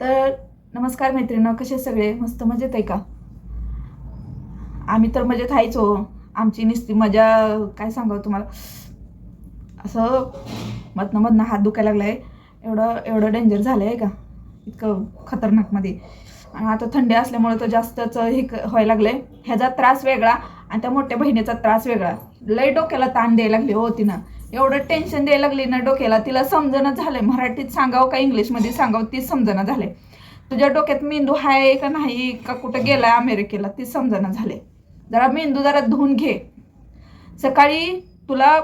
तर नमस्कार मैत्रिणं कसे सगळे? मस्त मजेत आहे का? आम्ही तर मजेत आहेच हो. आमची नुसती मजा काय सांगावं तुम्हाला? असं मधनं मधनं हात दुखायला लागला आहे एवढं एवढं डेंजर झालं आहे का? इतकं खतरनाकमध्ये. आणि आता थंडी असल्यामुळे तर जास्तच हे क- व्हायला लागलं आहे ह्याचा त्रास वेगळा आणि त्या मोठ्या बहिणीचा त्रास वेगळा. लय डोक्याला ताण द्यायला लागली हो तिनं. एवढं टेन्शन द्यायला लागली ना डोक्याला तिला समजणं झालंय. मराठीत सांगावं का इंग्लिशमध्ये सांगावं तीच समजणं झालंय. तुझ्या डोक्यात मेंदू आहे का नाही का कुठं गेलाय अमेरिकेला ती समजणं झाले जरा मेंदू जरा धुवून घे. सकाळी तुला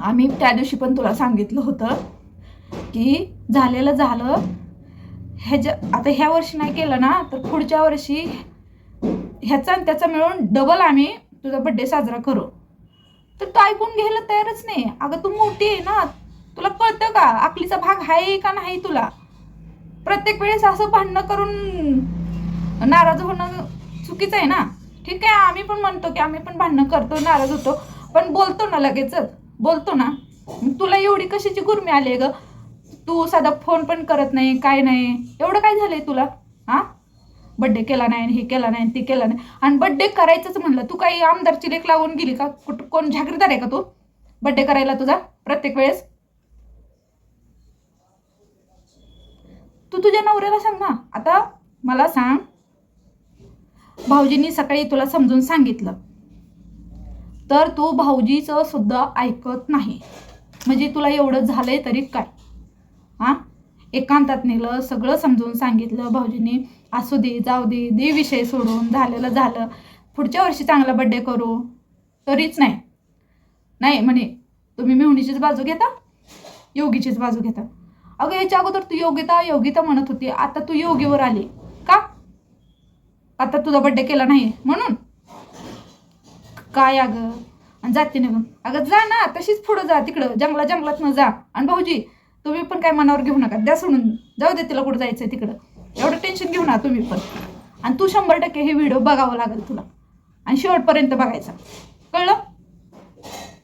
आम्ही त्या दिवशी पण तुला सांगितलं होतं की झालेलं झालं. ह्याच्या आता ह्या वर्षी नाही केलं ना तर पुढच्या वर्षी ह्याचा आणि त्याचा मिळून डबल आम्ही तुझा बड्डे साजरा करू. तर तू ऐकून घ्यायला तयारच नाही. अगं तू मोठी आहे ना. तुला कळतं का? आपलीचा भाग आहे का नाही तुला? प्रत्येक वेळेस असं भांडणं करून नाराज होणं चुकीचं आहे ना? ठीक आहे आम्ही पण म्हणतो की आम्ही पण भांडणं करतो नाराज होतो. पण बोलतो ना लगेचच. बोलतो ना. तुला एवढी कशाची गुरमी आली आहे ग? तू साधा फोन पण करत नाही काय नाही. एवढं काय झालंय तुला? हां? बड्डे केला नाही आणि हे केला नाही आणि ते केला नाही. आणि बड्डे करायचंच म्हणलं. तू काही आमदारची लेख लावून गेली का? कुठं कोण झाकरीदार आहे का तू? बड्डे करायला तुझा? प्रत्येक वेळेस? तू तुझ्या नवऱ्याला सांग ना. आता मला सांग. भाऊजींनी सकाळी तुला समजून सांगितलं. तर तू भाऊजीचं सुद्धा ऐकत नाही. म्हणजे तुला एवढं झालंय तरी काय? हां? एकांतात नेलं सगळं समजून सांगितलं भाऊजींनी असू दे जाऊ दे दे विषय सोडून झालेलं झालं. पुढच्या वर्षी चांगला बड्डे करू. तरीच नाही. नाही म्हणे तुम्ही मेहुणीचीच बाजू घेता? योगीचीच बाजू घेता? अगं याच्या अगोदर तू योगिता योगिता म्हणत होती. आता तू योगीवर आली. का? आता तुझा बड्डे केला नाही म्हणून? काय अगं? आणि जाते निघून. अगं जा ना तशीच पुढं जा तिकडं. जंगला जंगलात न जा. आणि भाऊजी तुम्ही पण काय मनावर घेऊ नका. द्या सोडून. जाऊ दे तिला कुठं जायचंय तिकडं. एवढं टेन्शन घेऊ ना तुम्ही पण. आणि तू शंभर टक्के हे व्हिडिओ बघावं लागेल तुला. आणि शेवटपर्यंत बघायचा. कळलं?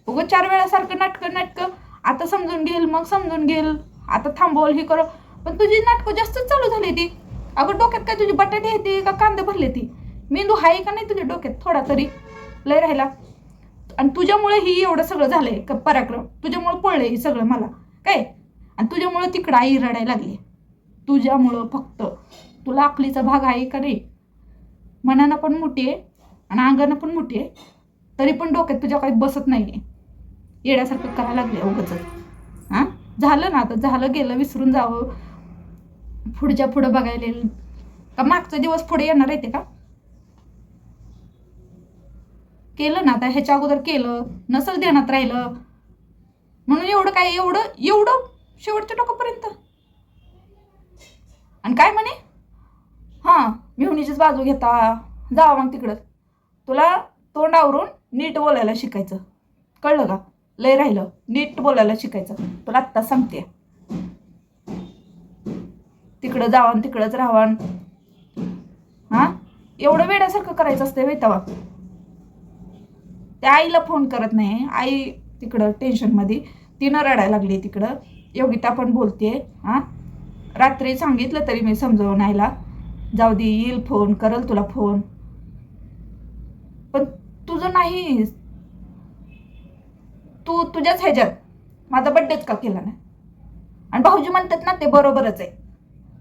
उगं चार वेळा सारखं नाटकं नाटकं. आता समजून घेईल मग समजून घेईल. आता थांबवल हे कर पण तुझी नाटकं जास्तच चालू झाली ती. अगं डोक्यात काय तुझी बटाटे येते का कांदे भरले ती? मेंदू आहे का नाही तुझ्या डोक्यात? थोडा तरी. लय राहिला. आणि तुझ्यामुळे ही एवढं सगळं झालंय का पराक्रम. तुझ्यामुळे पळलंय हे सगळं मला. काय? आणि तुझ्यामुळं तिकडं आई रडायला लागली. तुझ्यामुळं फक्त. तुला अकलीचा भाग आहे का रे मनानं पण मोठी आहे आणि अंगानं पण मोठी आहे. तरी पण डोक्यात तुझ्या काही बसत नाही आहे येण्यासारखं करायला लागले उगच. हां? झालं ना आता. झालं गेलं विसरून जावं. पुढच्या पुढं बघायला का मागचा दिवस पुढे येणार आहे ते का? केलं ना आता. ह्याच्या अगोदर केलं. नसल देण्यात राहिलं. म्हणून एवढं काय एवढं एवढं शेवटच्या टोकापर्यंत. आणि काय म्हणे? हां मेहुणीचीच बाजू घेता. जावा मग तिकडं. तुला तोंड आवरून नीट बोलायला शिकायचं. कळलं का? लय राहिलं. नीट बोलायला शिकायचं. तुला आत्ता सांगते. तिकडं जावान तिकडंच राहावान हां? एवढं वेड्यासारखं करायचं असतं वेतावा त्या आईला फोन करत नाही. आई तिकडं टेन्शनमध्ये तिनं रडायला लागली तिकडं. योगिता पण बोलते हां? रात्री सांगितलं तरी मी समजवून आईला जाऊ दे येईल फोन करल तुला फोन पण तुझं नाही. तू तुझ्याच ह्याच्यात. माझा बड्डेच का केला नाही आणि भाऊजी म्हणतात ना ते बरोबरच आहे.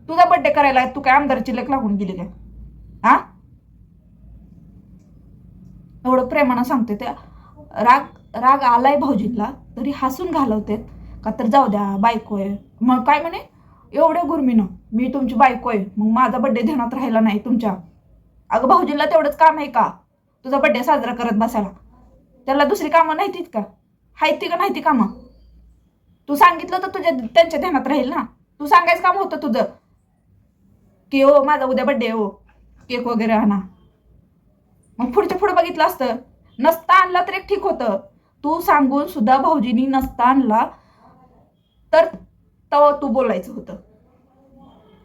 तुझा बड्डे करायला तू काय आमदारची लेख लागून गेली काय हा? एवढं प्रेमानं सांगते त्या. राग राग आलाय भाऊजींना तरी हसून घालवतेत. का तर जाऊ द्या बायको आहे. मग काय म्हणे? एवढं गुरमीनं मी तुमची बायको आहे मग माझा बड्डे ध्यानात राहिला नाही तुमच्या. अगं भाऊजीला तेवढंच काम आहे का? तुझा बड्डे साजरा करत बसायला. त्याला दुसरी कामं नाहीतीत का? आहेत ती का नाही ती कामं? तू सांगितलं तर तुझ्या त्यांच्या ध्यानात राहील ना. तू सांगायचं काम होतं तुझं. की हो माझा उद्या बड्डे हो. केक वगैरे आणा. मग पुढच्या पुढं बघितलं असतं. नसता आणला तर एक ठीक होतं. तू सांगून सुद्धा भाऊजीनी नसता आणला तर तेव्हा तू बोलायचं होतं.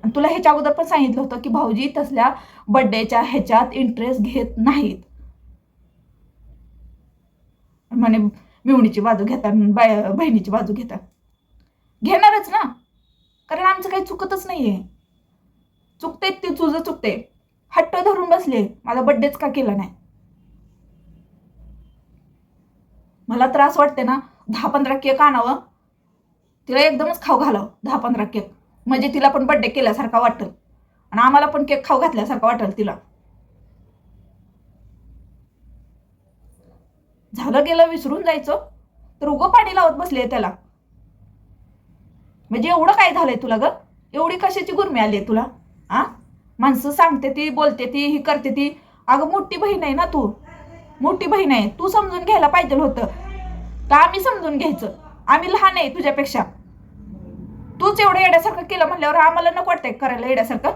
आणि तुला ह्याच्या अगोदर पण सांगितलं होतं की भाऊजी तसल्या बड्डेच्या ह्याच्यात इंटरेस्ट घेत नाहीत. म्हणे मिवणीची बाजू घेतात बहिणीची बाजू घेतात. घेणारच ना. कारण आमचं काही चुकतच नाही आहे चुकते ती तुझं चुकते हट्ट धरून बसले. माझा बड्डेच का केला नाही? मला त्रास वाटते ना दहा पंधरा केक आणावं. तिला एकदमच खाऊ घालावं दहा पंधरा केक. म्हणजे तिला पण बड्डे केल्यासारखा वाटेल. आणि आम्हाला पण केक खाऊ घातल्यासारखा वाटेल तिला. झालं गेलं विसरून जायचं. तर उगं पाणी लावत बसले त्याला. म्हणजे एवढं काय झालंय तुला ग? एवढी कशाची गुरमी आली आहे तुला? आ? माणसं सांगते ती बोलते ती ही करते ती. अगं मोठी बहीण आहे ना तू. मोठी बहीण आहे. तू समजून घ्यायला पाहिजे होतं. का आम्ही समजून घ्यायचं? आम्ही लहान आहे तुझ्यापेक्षा. तूच एवढं येड्यासारखं केलं म्हणल्यावर आम्हाला नको वाटतंय करायला येड्यासारखं.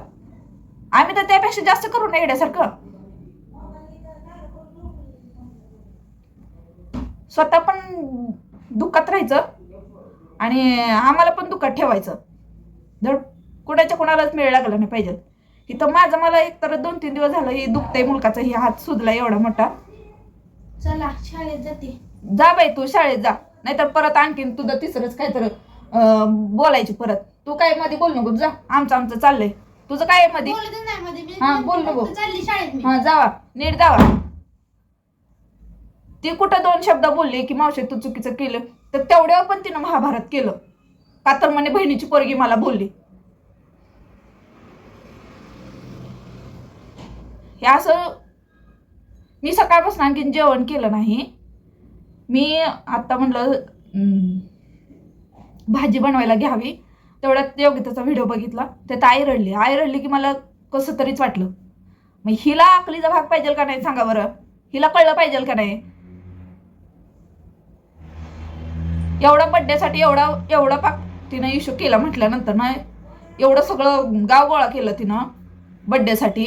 आम्ही तर त्यापेक्षा जास्त करू नये येड्यासारखं. स्वतः पण दुःखात राहायचं आणि आम्हाला पण दुःखात ठेवायचं. धड कुणाच्या कुणालाच मिळ लागला नाही पाहिजे. इथं माझं मला एक तर दोन तीन दिवस झालं ही दुखतंय मुलकाचा ही हात सुजला एवढा मोठा. चला शाळेत जाते. जा बाई तू शाळेत जा. नाहीतर परत आणखीन तुझं तिसरंच काय तर बोलायची परत. तू काय मध्ये बोल नको जा. आमचं आमचं चाललंय. तुझं काय मध्ये बोलतच नाही मध्ये मी. हा, बोल नको. फक्त चालली शाळेत मी. हा जावा. नीट जावा. ती कुठं दोन शब्द बोलली की मावशी तू चुकीचं केलं तर तेवढ्यावर पण तिनं महाभारत केलं. का तर म्हणे बहिणीची पोरगी मला बोलली. हे असं मी सकाळपासून आणखीन जेवण केलं नाही. मी आत्ता म्हटलं भाजी बनवायला घ्यावी. तेवढ्यात योगिताचा व्हिडिओ बघितला. त्यात आई रडली. आई रडली की मला कसं तरीच वाटलं. मग हिला अकलीचा भाग पाहिजे का नाही सांगा बरं? हिला कळलं पाहिजे का नाही? एवढा बड्डेसाठी एवढा एवढा पाक तिनं इश्यू केला म्हटल्यानंतर ना एवढं सगळं गाव गोळा केलं तिनं बड्डेसाठी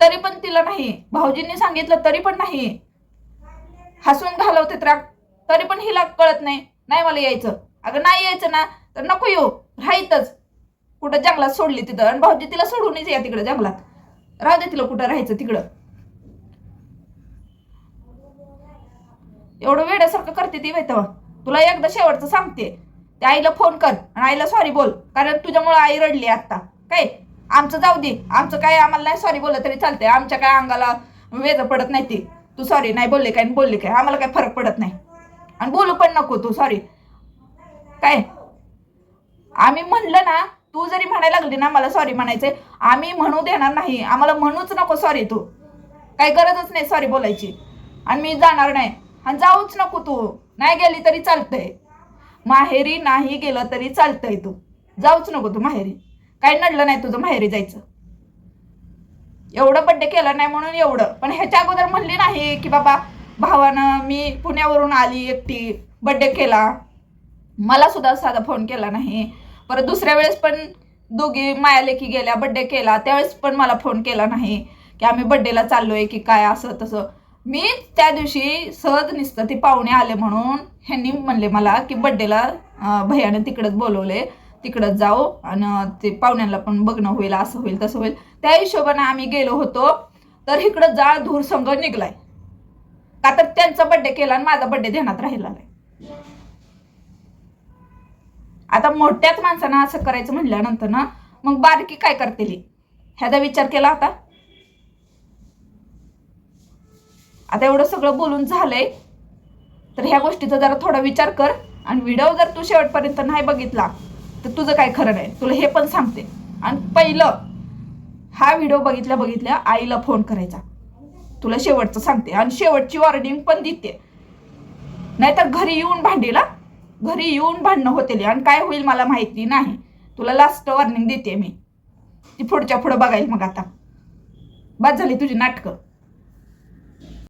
तरी पण तिला नाही. भाऊजींनी सांगितलं तरी पण नाही. हसून घालवते राग तरी पण हिला कळत नाही. नाही मला यायचं. अगं नाही यायचं ना तर नको येऊ. राहायतच. कुठं जंगलात सोडली तिथं. आणि भाऊजी तिला सोडूनच या तिकडं जंगलात. राहू दे तिला कुठं राहायचं तिकडं. एवढं वेड्यासारखं करते ती तेव्हा. तुला एकदा शेवटचं सांगते. त्या आईला फोन कर आणि आईला सॉरी बोल. कारण तुझ्यामुळे आई रडली आता काय? आमचं जाऊ दे. आमचं काय आम्हाला नाही सॉरी बोललं तरी चालते आमच्या काय अंगाला वेद पडत नाही ती. तू सॉरी नाही बोलले काय आणि बोलले काय? आम्हाला काय फरक पडत नाही. आणि बोलू पण नको तू सॉरी काय? आम्ही म्हणलं ना तू जरी म्हणायला लागली ना मला सॉरी म्हणायचंय. आम्ही म्हणू देणार नाही. आम्हाला म्हणूच नको सॉरी तू. काही गरजच नाही सॉरी बोलायची. आणि मी जाणार नाही. आणि जाऊच नको तू. नाही गेली तरी चालतंय. माहेरी नाही गेलं तरी चालतंय तू. जाऊच नको तू माहेरी. काही नडलं नाही तुझं माहेरी जायचं. एवढं बड्डे केला नाही म्हणून एवढं. पण ह्याच्या अगोदर म्हणली नाही की बाबा भावानं मी पुण्यावरून आली एकटी बड्डे केला. मला सुद्धा साधा फोन केला नाही. परत दुसऱ्या वेळेस पण दोघी मायालेकी गेल्या बड्डे केला त्यावेळेस पण मला फोन केला नाही. की आम्ही बड्डेला चाललोय की काय असं तसं. मी त्या दिवशी सहज निसतं ती पाहुणे आले म्हणून ह्यांनी म्हणले मला की बड्डेला भैयाने तिकडंच बोलवले तिकडं जाऊ आणि ते पाहुण्यांना पण बघणं होईल असं होईल तसं होईल. त्या हिशोबाने आम्ही गेलो होतो तर इकडं जाळ धूर संघ निघलाय. का तर त्यांचा बड्डे केला आणि माझा बड्डे ध्यानात राहिला नाही. आता मोठ्याच माणसानं असं करायचं म्हटल्यानंतर ना मग बारकी काय करतील ह्याचा विचार केला आता आता एवढं सगळं बोलून झालंय तर ह्या गोष्टीचा जरा थोडा विचार कर. आणि व्हिडिओ जर तू शेवटपर्यंत नाही बघितला तर तुझं काय खरं नाही. तुला हे पण सांगते. आणि पहिलं हा व्हिडिओ बघितल्या बघितल्या आईला फोन करायचा. तुला शेवटचं सांगते. आणि शेवटची वॉर्निंग पण देते. नाहीतर घरी येऊन भांडीला घरी येऊन भांडणं होतील. आणि काय होईल मला माहिती नाही. तुला लास्ट वॉर्निंग देते मी. ती पुढच्या पुढं बघायला मग आता. बाद झाली तुझी नाटकं.